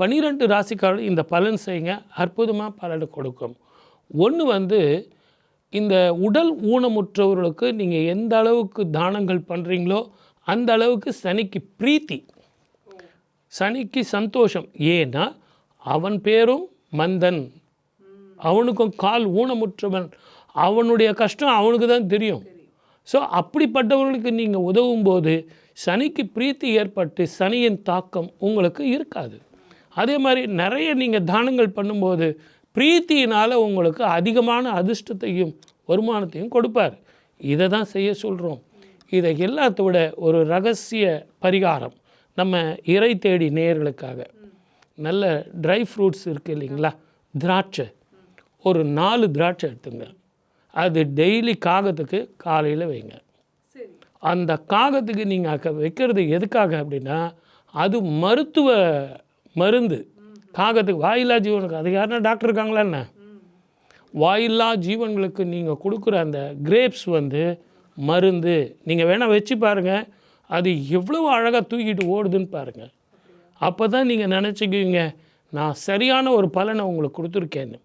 பனிரெண்டு ராசிக்காரர்கள் இந்த பலன் செய்யுங்க. அற்புதமாக பலனை கொடுக்கும். ஒன்று வந்து இந்த உடல் ஊனமுற்றவர்களுக்கு நீங்கள் எந்த அளவுக்கு தானங்கள் பண்ணுறீங்களோ அந்த அளவுக்கு சனிக்கு பிரீத்தி சனிக்கு சந்தோஷம். ஏன்னா அவன் பேரும் மந்தன். அவனுக்கும் கால் ஊனமுற்றவன். அவனுடைய கஷ்டம் அவனுக்கு தான் தெரியும். ஸோ அப்படிப்பட்டவர்களுக்கு நீங்கள் உதவும் போது சனிக்கு பிரீத்தி ஏற்பட்டு சனியின் தாக்கம் உங்களுக்கு இருக்காது. அதே மாதிரி நிறைய நீங்கள் தானங்கள் பண்ணும்போது பிரீத்தியினால் உங்களுக்கு அதிகமான அதிர்ஷ்டத்தையும் வருமானத்தையும் கொடுப்பார். இதை தான் செய்ய சொல்கிறோம் இதை எல்லாத்த விட ஒரு ரகசிய பரிகாரம் நம்ம இறை தேடி நேயர்களுக்காக நல்ல ட்ரை ஃப்ரூட்ஸ் இருக்குது இல்லைங்களா? திராட்சை. ஒரு நாலு திராட்சை எடுத்துங்க. அது டெய்லி காகத்துக்கு காலையில் வைங்க. அந்த காகத்துக்கு நீங்கள் அக்க வைக்கிறது எதுக்காக அப்படின்னா அது மருத்துவ மருந்து. காகத்துக்கு வாயில்லா ஜீவனுக்கு அது யாருன்னா டாக்டர் இருக்காங்களா என்ன? வாயில்லா ஜீவன்களுக்கு நீங்கள் கொடுக்குற அந்த கிரேப்ஸ் வந்து மருந்து. நீங்கள் வேணால் வச்சு பாருங்கள் அது எவ்வளோ அழகாக தூக்கிட்டு ஓடுதுன்னு பாருங்கள் அப்போ தான் நீங்கள் நினச்சிக்குவீங்க. நான் சரியான ஒரு பலனை உங்களுக்கு கொடுத்துருக்கேன்னு.